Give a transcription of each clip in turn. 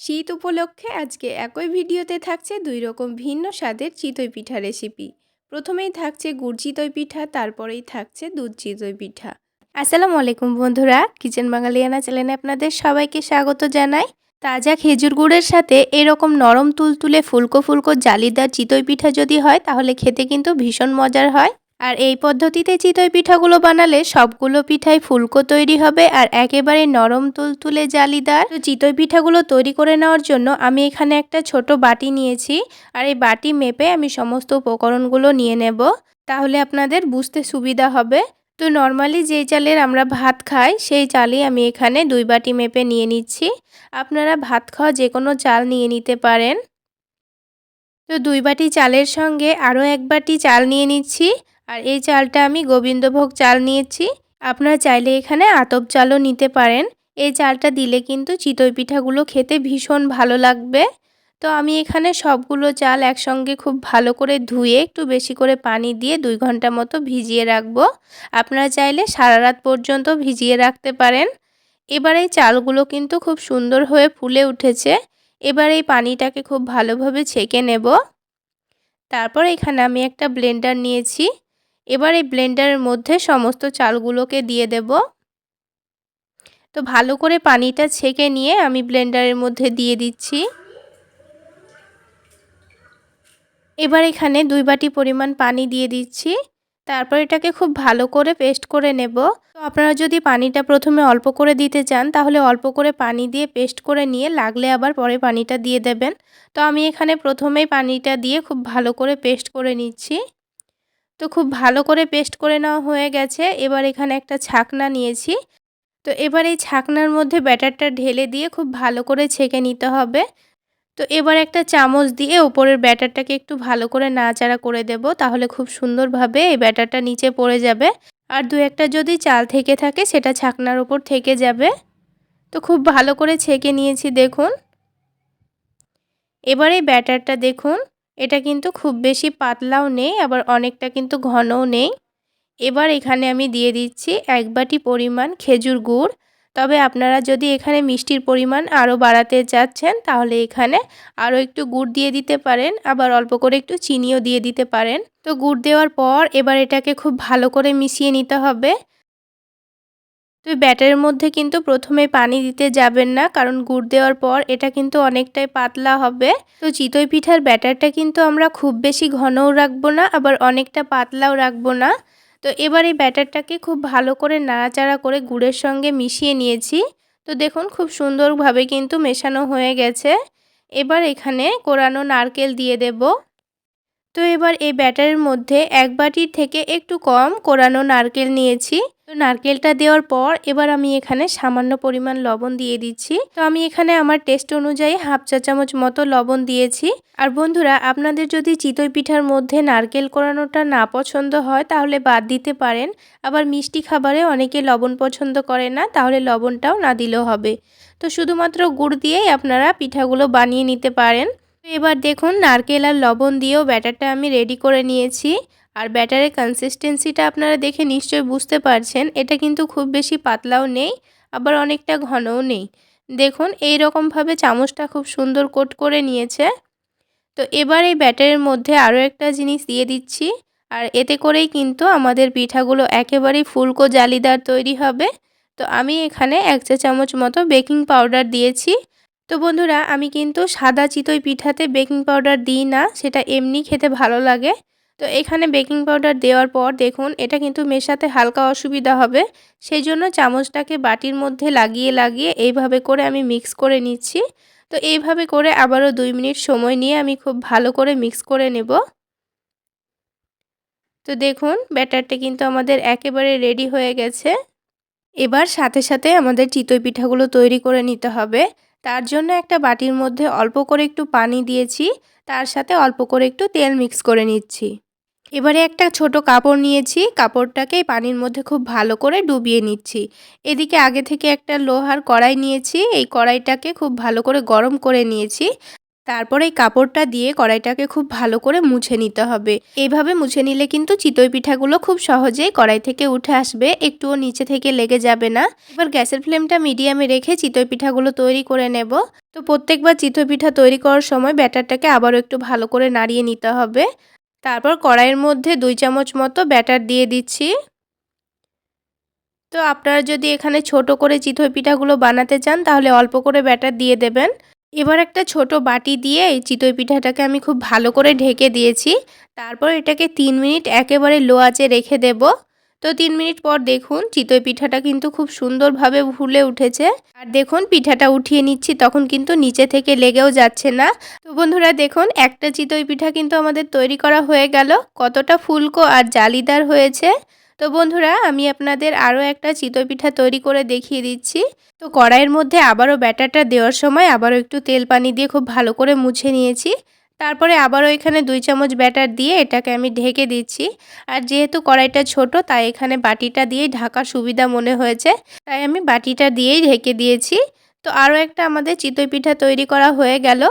শীত উপলক্ষে আজকে একই ভিডিওতে থাকছে দুই রকম ভিন্ন স্বাদের চিতই পিঠা রেসিপি। প্রথমেই থাকছে গুড় চিতই পিঠা, তারপরেই থাকছে দুধ চিতই পিঠা। আসসালামু আলাইকুম বন্ধুরা, কিচেন বাঙালিয়ানা চ্যানেলে আপনাদের সবাইকে স্বাগত জানাই। তাজা খেজুর গুড়ের সাথে এরকম নরম তুলতুলে ফুলকো ফুলকো জালিদার চিতই পিঠা যদি হয়, তাহলে খেতে কিন্তু ভীষণ মজার হয়। আর এই পদ্ধতিতে চিতই পিঠাগুলো বানালে সবগুলো পিঠাই ফুলকো তৈরি হবে আর একেবারে নরম তুলতুলে জালিদার। তো চিতই পিঠাগুলো তৈরি করে নেওয়ার জন্য আমি এখানে একটা ছোট বাটি নিয়েছি আর এই বাটি মেপে আমি সমস্ত উপকরণগুলো নিয়ে নেব। তাহলে আপনাদের বুঝতে সুবিধা হবে। তো নর্মালি যেই চালের আমরা ভাত খাই, সেই চালই আমি এখানে দুই বাটি মেপে নিয়ে নিচ্ছি। আপনারা ভাত খাওয়া যে কোনো চাল নিয়ে নিতে পারেন। তো দুই বাটি চালের সঙ্গে আরও এক বাটি চাল নিয়ে নিচ্ছি। আর এই চালটা আমি গোবিন্দভোগ চাল নিয়েছি। আপনারা চাইলে এখানে আতপ চালও নিতে পারেন। এই চালটা দিলে কিন্তু চিতই পিঠাগুলো খেতে ভীষণ ভালো লাগবে। তো আমি এখানে সবগুলো চাল একসঙ্গে খুব ভালো করে ধুয়ে একটু বেশি করে পানি দিয়ে দুই ঘণ্টা মতো ভিজিয়ে রাখব। আপনারা চাইলে সারা রাত পর্যন্ত ভিজিয়ে রাখতে পারেন। এবার এই চালগুলো কিন্তু খুব সুন্দর হয়ে ফুলে উঠেছে। এবার এই পানিটাকে খুব ভালোভাবে ছেঁকে নেব। তারপর এখানে আমি একটা ব্লেন্ডার নিয়েছি। এবার এই ব্লেন্ডারের মধ্যে সমস্ত চালগুলোকে দিয়ে দেব। তো ভালো করে পানিটা ছেঁকে নিয়ে আমি ব্লেন্ডারের মধ্যে দিয়ে দিচ্ছি। এবার এখানে দুই বাটি পরিমাণ পানি দিয়ে দিচ্ছি। তারপর এটাকে খুব ভালো করে পেস্ট করে নেব। তো আপনারা যদি পানিটা প্রথমে অল্প করে দিতে চান, তাহলে অল্প করে পানি দিয়ে পেস্ট করে নিয়ে লাগলে আবার পরে পানিটা দিয়ে দেবেন। তো আমি এখানে প্রথমেই পানিটা দিয়ে খুব ভালো করে পেস্ট করে নিচ্ছি। তো খুব ভালো করে পেস্ট করে নেওয়া হয়ে গেছে। এবার এখানে একটা ছাকনা নিয়েছি। তো এবার এই ছাকনার মধ্যে ব্যাটারটা ঢেলে দিয়ে খুব ভালো করে ছেঁকে নিতে হবে। তো এবার একটা চামচ দিয়ে ওপরের ব্যাটারটাকে একটু ভালো করে নাড়াচাড়া করে দেব, তাহলে খুব সুন্দরভাবে এই ব্যাটারটা নিচে পড়ে যাবে। আর দু একটা যদি চাল থেকে থাকে, সেটা ছাকনার ওপর থেকে যাবে। তো খুব ভালো করে ছেঁকে নিয়েছি, দেখুন। এবার এই ব্যাটারটা দেখুন। এটা কিন্তু খুব বেশি পাতলাও নেই, আবার অনেকটা কিন্তু ঘনও নেই। এবার এখানে আমি দিয়ে দিচ্ছি এক বাটি পরিমাণ খেজুর গুড়। তবে আপনারা যদি এখানে মিষ্টির পরিমাণ আরও বাড়াতে চাচ্ছেন, তাহলে এখানে আরও একটু গুড় দিয়ে দিতে পারেন, আবার অল্প করে একটু চিনিও দিয়ে দিতে পারেন। তো গুড় দেওয়ার পর এবার এটাকে খুব ভালো করে মিশিয়ে নিতে হবে। তো ব্যাটারের মধ্যে কিন্তু প্রথমে পানি দিতে যাবেন না, কারণ গুড় দেওয়ার পর এটা কিন্তু অনেকটাই পাতলা হবে। তো চিতই পিঠার ব্যাটারটা কিন্তু আমরা খুব বেশি ঘনও রাখব না, আবার অনেকটা পাতলাও রাখব না। তো এবার এই ব্যাটারটাকে খুব ভালো করে নাড়াচাড়া করে গুড়ের সঙ্গে মিশিয়ে নিয়েছি। তো দেখুন খুব সুন্দরভাবে কিন্তু মেশানো হয়ে গেছে। এবার এখানে কোরানো নারকেল দিয়ে দেব। তো এবার এই ব্যাটারের মধ্যে এক বাটির থেকে একটু কম কোরানো নারকেল নিয়েছি। তো নারকেলটা দেওয়ার পর এবার আমি এখানে সামান্য পরিমাণ লবণ দিয়ে দিচ্ছি। তো আমি এখানে আমার টেস্ট অনুযায়ী হাফ চা চামচ মতো লবণ দিয়েছি। আর বন্ধুরা, আপনাদের যদি চিতই পিঠার মধ্যে নারকেল কোরানোটা না পছন্দ হয়, তাহলে বাদ দিতে পারেন। আবার মিষ্টি খাবারে অনেকে লবণ পছন্দ করে না, তাহলে লবণটাও না দিলেও হবে। তো শুধুমাত্র গুড় দিয়েই আপনারা পিঠাগুলো বানিয়ে নিতে পারেন। এবার দেখুন, নারকেল আর লবণ দিয়েও ব্যাটারটা আমি রেডি করে নিয়েছি। আর ব্যাটারের কনসিস্টেন্সিটা আপনারা দেখে নিশ্চয়ই বুঝতে পারছেন, এটা কিন্তু খুব বেশি পাতলাও নেই, আবার অনেকটা ঘনও নেই। দেখুন এই রকমভাবে চামচটা খুব সুন্দর কোট করে নিয়েছে। তো এবার এই ব্যাটারের মধ্যে আরও একটা জিনিস দিয়ে দিচ্ছি, আর এতে করেই কিন্তু আমাদের পিঠাগুলো একেবারেই ফুলকো জালিদার তৈরি হবে। তো আমি এখানে এক চা চামচ মতো বেকিং পাউডার দিয়েছি। তো বন্ধুরা, আমি কিন্তু সাদা চিতই পিঠাতে বেকিং পাউডার দিই না, সেটা এমনি খেতে ভালো লাগে। তো এখানে বেকিং পাউডার দেওয়ার পর দেখুন, এটা কিন্তু মেশাতে হালকা অসুবিধা হবে। সেই জন্য চামচটাকে বাটির মধ্যে লাগিয়ে লাগিয়ে এইভাবে করে আমি মিক্স করে নিচ্ছি। তো এইভাবে করে আবারও দুই মিনিট সময় নিয়ে আমি খুব ভালো করে মিক্স করে নেব। তো দেখুন, ব্যাটারটা কিন্তু আমাদের একেবারে রেডি হয়ে গেছে। এবার সাথে সাথে আমাদের চিতই পিঠাগুলো তৈরি করে নিতে হবে। তার জন্য একটা বাটির মধ্যে অল্প করে একটু পানি দিয়েছি। তার সাথে অল্প করে একটু তেল মিক্স করে নিচ্ছি। এবারে একটা ছোট কাপড় নিয়েছি, কাপড়টাকে পানির মধ্যে খুব ভালো করে ডুবিয়ে নিচ্ছি। এদিকে আগে থেকে একটা লোহার কড়াই নিয়েছি, এই কড়াইটাকে খুব ভালো করে গরম করে নিয়েছি। তারপর এই কাপড়টা দিয়ে কড়াইটাকে খুব ভালো করে মুছে নিতে হবে। এইভাবে মুছে নিলে কিন্তু চিতই পিঠাগুলো খুব সহজেই কড়াই থেকে উঠে আসবে, একটুও নিচে থেকে লেগে যাবে না। এবার গ্যাসের ফ্লেমটা মিডিয়ামে রেখে চিতই পিঠাগুলো তৈরি করে নেব। তো প্রত্যেকবার চিতই পিঠা তৈরি করার সময় ব্যাটারটাকে আবারও একটু ভালো করে নাড়িয়ে নিতে হবে। তারপর কড়াইয়ের মধ্যে দুই চামচ মতো ব্যাটার দিয়ে দিচ্ছি। তো আপনারা যদি এখানে ছোট করে চিতই পিঠাগুলো বানাতে চান, তাহলে অল্প করে ব্যাটার দিয়ে দেবেন। এবার একটা ছোট বাটি দিয়ে এই চিতই পিঠাটাকে আমি খুব ভালো করে ঢেকে দিয়েছি। তারপর এটাকে তিন মিনিট একেবারে লো আঁচে রেখে দেব। তো তিন মিনিট পর দেখুন, চিতই পিঠাটা কিন্তু খুব সুন্দরভাবে ফুলে উঠেছে। আর দেখুন, পিঠাটা উঠিয়ে নিচ্ছি, তখন কিন্তু নিচে থেকে লেগেও যাচ্ছে না। তো বন্ধুরা, দেখুন, একটা চিতই পিঠা কিন্তু আমাদের তৈরি করা হয়ে গেল। কতটা ফুলকো আর জালিদার হয়েছে। তো বন্ধুরা, আমি আপনাদের আরও একটা চিতই পিঠা তৈরি করে দেখিয়ে দিচ্ছি। তো কড়াইয়ের মধ্যে আবারও ব্যাটারটা দেওয়ার সময় আবারও একটু তেল পানি দিয়ে খুব ভালো করে মুছে নিয়েছি। তারপরে আবারও এখানে দুই চামচ ব্যাটার দিয়ে এটাকে আমি ঢেকে দিচ্ছি। আর যেহেতু কড়াইটা ছোট, তাই এখানে বাটিটা দিয়েই ঢাকা সুবিধা মনে হয়েছে। তাই আমি বাটিটা দিয়েই ঢেকে দিয়েছি। তো আরও একটা আমাদের চিতই পিঠা তৈরি করা হয়ে গেল।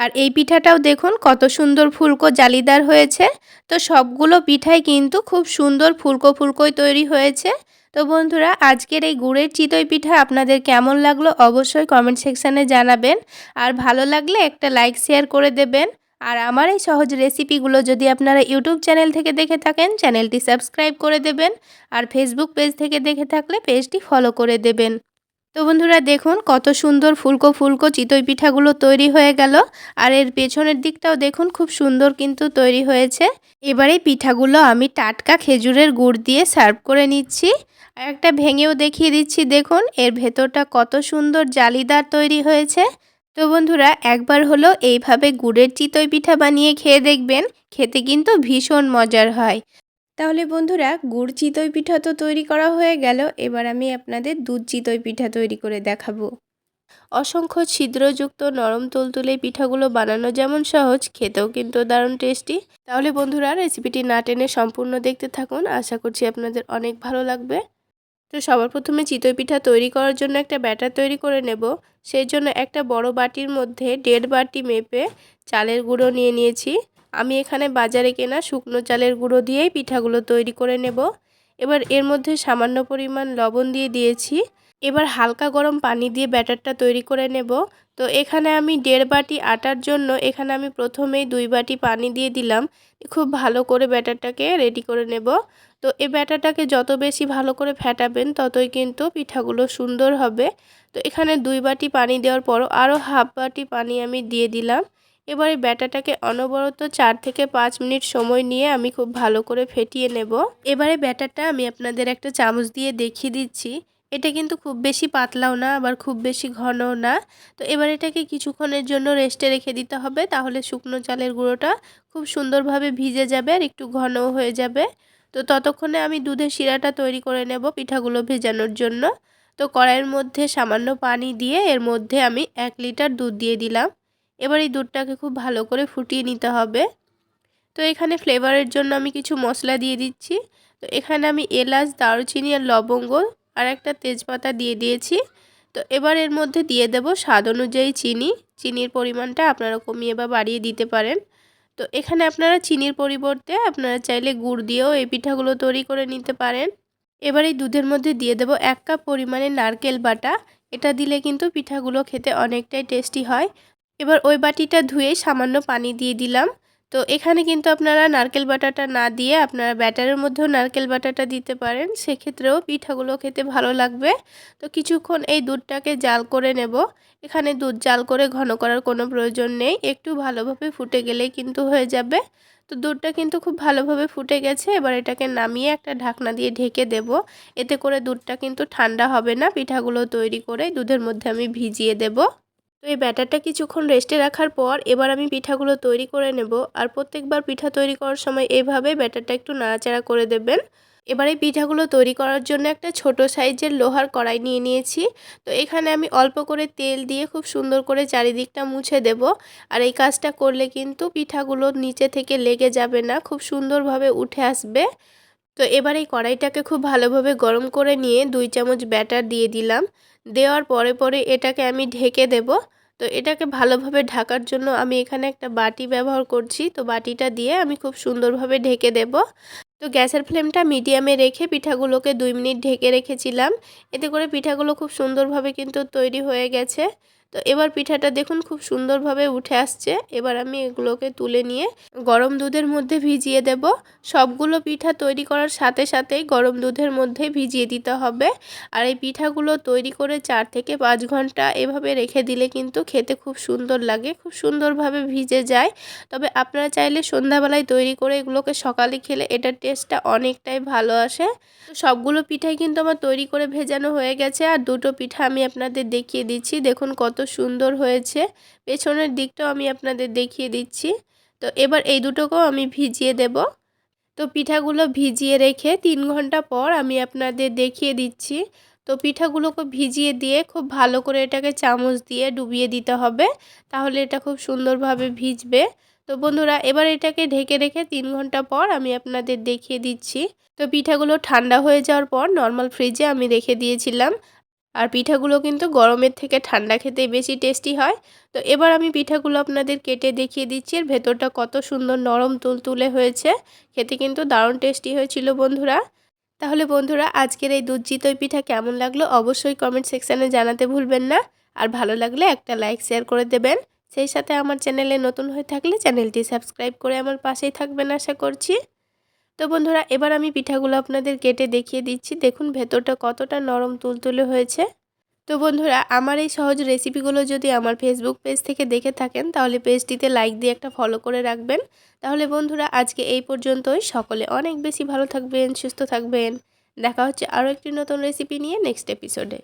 আর এই পিঠাটাও দেখুন কত সুন্দর ফুলকো জালিদার হয়েছে। তো সবগুলো পিঠাই কিন্তু খুব সুন্দর ফুলকো ফুলকোই তৈরি হয়েছে। তো বন্ধুরা, আজকের এই গুড়ের চিতই পিঠা আপনাদের কেমন লাগল অবশ্যই কমেন্ট সেকশানে জানাবেন। আর ভালো লাগলে একটা লাইক, শেয়ার করে দেবেন। আর আমার এই সহজ রেসিপিগুলো যদি আপনারা ইউটিউব চ্যানেল থেকে দেখে থাকেন চ্যানেলটি সাবস্ক্রাইব করে দেবেন আর ফেসবুক পেজ থেকে দেখে থাকলে পেজটি ফলো করে দেবেন। তো বন্ধুরা দেখুন কত সুন্দর ফুলকো ফুলকো চিতই পিঠাগুলো তৈরি হয়ে গেল আর এর পেছনের দিকটাও দেখুন খুব সুন্দর কিন্তু তৈরি হয়েছে। এবারে পিঠাগুলো আমি টাটকা খেজুরের গুড় দিয়ে সার্ভ করে নিচ্ছি। আর একটা ভেঙেও দেখিয়ে দিচ্ছি, দেখুন এর ভেতরটা কত সুন্দর জালিদার তৈরি হয়েছে। তো বন্ধুরা, একবার হলো এইভাবে গুড়ের চিতই পিঠা বানিয়ে খেয়ে দেখবেন, খেতে কিন্তু ভীষণ মজার হয়। তাহলে বন্ধুরা, গুড় চিতই পিঠা তো তৈরি করা হয়ে গেল, এবার আমি আপনাদের দুধ চিতই পিঠা তৈরি করে দেখাবো। অসংখ্য ছিদ্রযুক্ত নরম তুলতুলে পিঠাগুলো বানানো যেমন সহজ, খেতেও কিন্তু দারুণ টেস্টি। তাহলে বন্ধুরা, রেসিপিটি না টেনে সম্পূর্ণ দেখতে থাকুন। আশা করছি আপনাদের অনেক ভালো লাগবে। তো সবার প্রথমে চিতই পিঠা তৈরি করার জন্য একটা ব্যাটার তৈরি করে নেব। সেই জন্য একটা বড় বাটির মধ্যে দেড় বাটি মেপে চালের গুঁড়ো নিয়ে নিয়েছি। আমি এখানে বাজারে কেনা শুকনো চালের গুঁড়ো দিয়েই পিঠাগুলো তৈরি করে নেব। এবার এর মধ্যে সামান্য পরিমাণ লবণ দিয়ে দিয়েছি। এবার হালকা গরম পানি দিয়ে ব্যাটারটা তৈরি করে নেব। তো এখানে আমি দেড় বাটি আটার জন্য এখানে আমি প্রথমেই দুই বাটি পানি দিয়ে দিলাম। খুব ভালো করে ব্যাটারটাকে রেডি করে নেব। তো এই ব্যাটারটাকে যত বেশি ভালো করে ফ্যাটাবেন ততই কিন্তু পিঠাগুলো সুন্দর হবে। তো এখানে দুই বাটি পানি দেওয়ার পরও আরও হাফ বাটি পানি আমি দিয়ে দিলাম। এবার ব্যাটাটাকে অনবরত চার থেকে পাঁচ মিনিট সময় নিয়ে আমি খুব ভালো করে ফেটিয়ে নেব। এবারে ব্যাটারটা আমি আপনাদের একটা চামচ দিয়ে দেখিয়ে দিচ্ছি। এটা কিন্তু খুব বেশি পাতলাও না, আবার খুব বেশি ঘনও না। তো এবার এটাকে কিছুক্ষণের জন্য রেস্টে রেখে দিতে হবে, তাহলে শুকনো চালের গুঁড়োটা খুব সুন্দরভাবে ভিজে যাবে আর একটু ঘনও হয়ে যাবে। তো ততক্ষণে আমি দুধের শিরাটা তৈরি করে নেব পিঠাগুলো ভেজানোর জন্য। তো কড়াইয়ের মধ্যে সামান্য পানি দিয়ে এর মধ্যে আমি এক লিটার দুধ দিয়ে দিলাম। এবার এই দুধটাকে খুব ভালো করে ফুটিয়ে নিতে হবে। তো এখানে ফ্লেভারের জন্য আমি কিছু মশলা দিয়ে দিচ্ছি। তো এখানে আমি এলাচ, দারুচিনি আর লবঙ্গ আর একটা তেজপাতা দিয়ে দিয়েছি। তো এবার এর মধ্যে দিয়ে দেব স্বাদ অনুযায়ী চিনি। চিনির পরিমাণটা আপনারা কমিয়ে বা বাড়িয়ে দিতে পারেন। তো এখানে আপনারা চিনির পরিবর্তে আপনারা চাইলে গুড় দিয়েও এই পিঠাগুলো তৈরি করে নিতে পারেন। এবার এই দুধের মধ্যে দিয়ে দেব এক কাপ পরিমাণে নারকেল বাটা। এটা দিলে কিন্তু পিঠাগুলো খেতে অনেকটাই টেস্টি হয়। এবার ওই বাটিটা ধুয়ে সামান্য পানি দিয়ে দিলাম। তো এখানে কিন্তু আপনারা নারকেল বাটাটা না দিয়ে আপনারা ব্যাটারের মধ্যেও নারকেল বাটাটা দিতে পারেন। সেক্ষেত্রেও পিঠাগুলো খেতে ভালো লাগবে। তো কিছুক্ষণ এই দুধটাকে জাল করে নেব। এখানে দুধ জাল করে ঘন করার কোনো প্রয়োজন নেই। একটু ভালোভাবে ফুটে গেলেই কিন্তু হয়ে যাবে। তো দুধটা কিন্তু খুব ভালোভাবে ফুটে গেছে। এবার এটাকে নামিয়ে একটা ঢাকনা দিয়ে ঢেকে দেব। এতে করে দুধটা কিন্তু ঠান্ডা হবে না। পিঠাগুলো তৈরি করে দুধের মধ্যে আমি ভিজিয়ে দেব। তো এই ব্যাটারটা কিছুক্ষণ রেস্টে রাখার পর এবার আমি পিঠাগুলো তৈরি করে নেব আর প্রত্যেকবার পিঠা তৈরি করার সময় এইভাবে ব্যাটারটা একটু নাড়াচাড়া করে দেবেন। এবার এই পিঠাগুলো তৈরি করার জন্য একটা ছোট সাইজের লোহার কড়াই নিয়ে নিয়েছি। তো এখানে আমি অল্প করে তেল দিয়ে খুব সুন্দর করে চারিদিকটা মুছে দেব আর এই কাজটা করলে কিন্তু পিঠাগুলো নিচে থেকে লেগে যাবে না, খুব সুন্দরভাবে উঠে আসবে। তো এবার এই কড়াইটাকে খুব ভালোভাবে গরম করে নিয়ে দুই চামচ ব্যাটার দিয়ে দিলাম। দেওয়ার পরে পরে এটাকে আমি ঢেকে দেব। তো এটাকে ভালোভাবে ঢাকার জন্য আমি এখানে একটা বাটি ব্যবহার করছি। তো বাটিটা দিয়ে আমি খুব সুন্দরভাবে ঢেকে দেব। তো গ্যাসের ফ্লেমটা মিডিয়ামে রেখে পিঠাগুলোকে দুই মিনিট ঢেকে রেখেছিলাম। এতে করে পিঠাগুলো খুব সুন্দরভাবে কিন্তু তৈরি হয়ে গেছে। তো এবার পিঠাটা দেখুন খুব সুন্দরভাবে উঠে আসছে। এবার আমি এগুলোকে তুলে নিয়ে গরম দুধের মধ্যে ভিজিয়ে দেব। সবগুলো পিঠা তৈরি করার সাথে সাথেই গরম দুধের মধ্যে ভিজিয়ে দিতে হবে। আর এই পিঠাগুলো তৈরি করে চার থেকে পাঁচ ঘণ্টা এভাবে রেখে দিলে কিন্তু খেতে খুব সুন্দর লাগে, খুব সুন্দরভাবে ভিজে যায়। তবে আপনারা চাইলে সন্ধ্যাবেলায় তৈরি করে এগুলোকে সকালে খেলে এটার টেস্টটা অনেকটাই ভালো আসে। সবগুলো পিঠাই কিন্তু আমার তৈরি করে ভেজানো হয়ে গেছে। আর দুটো পিঠা আমি আপনাদের দেখিয়ে দিচ্ছি। দেখুন কত সুন্দর হয়েছে। পেছনের দিকটাও আমি আপনাদের দেখিয়ে দিচ্ছি। তো এবার এই দুটোকেও আমি ভিজিয়ে দেব। তো পিঠাগুলো ভিজিয়ে রেখে তিন ঘণ্টা পর আমি আপনাদের দেখিয়ে দিচ্ছি। তো পিঠাগুলোকে ভিজিয়ে দিয়ে খুব ভালো করে এটাকে চামচ দিয়ে ডুবিয়ে দিতে হবে। তাহলে এটা খুব সুন্দরভাবে ভিজবে। তো বন্ধুরা, এবার এটাকে ঢেকে রেখে তিন ঘণ্টা পর আমি আপনাদের দেখিয়ে দিচ্ছি। তো পিঠাগুলো ঠান্ডা হয়ে যাওয়ার পর নর্মাল ফ্রিজে আমি রেখে দিয়েছিলাম। আর পিঠাগুলো কিন্তু গরমের থেকে ঠান্ডা খেতেই বেশি টেস্টি হয়। তো এবার আমি পিঠাগুলো আপনাদের কেটে দেখিয়ে দিচ্ছি, এর ভেতরটা কত সুন্দর নরম তুলতুলে হয়েছে। খেতে কিন্তু দারুণ টেস্টি হয়েছিল বন্ধুরা। তাহলে বন্ধুরা, আজকের এই দুধ চিতই পিঠা কেমন লাগল অবশ্যই কমেন্ট সেকশানে জানাতে ভুলবেন না। আর ভালো লাগলে একটা লাইক, শেয়ার করে দেবেন। সেই সাথে আমার চ্যানেলে নতুন হয়ে থাকলে চ্যানেলটি সাবস্ক্রাইব করে আমার পাশেই থাকবেন আশা করছি। তো বন্ধুরা, এবার আমি পিঠাগুলো আপনাদের কেটে দেখিয়ে দিচ্ছি। দেখুন ভেতরটা কতটা নরম তুলতুলে হয়েছে। তো বন্ধুরা, আমার এই সহজ রেসিপিগুলো যদি আমার ফেসবুক পেজ থেকে দেখে থাকেন, তাহলে পেজটিতে লাইক দিয়ে একটা ফলো করে রাখবেন। তাহলে বন্ধুরা, আজকে এই পর্যন্তই। সকলে অনেক বেশি ভালো থাকবেন, সুস্থ থাকবেন। দেখা হচ্ছে আরও একটি নতুন রেসিপি নিয়ে নেক্সট এপিসোডে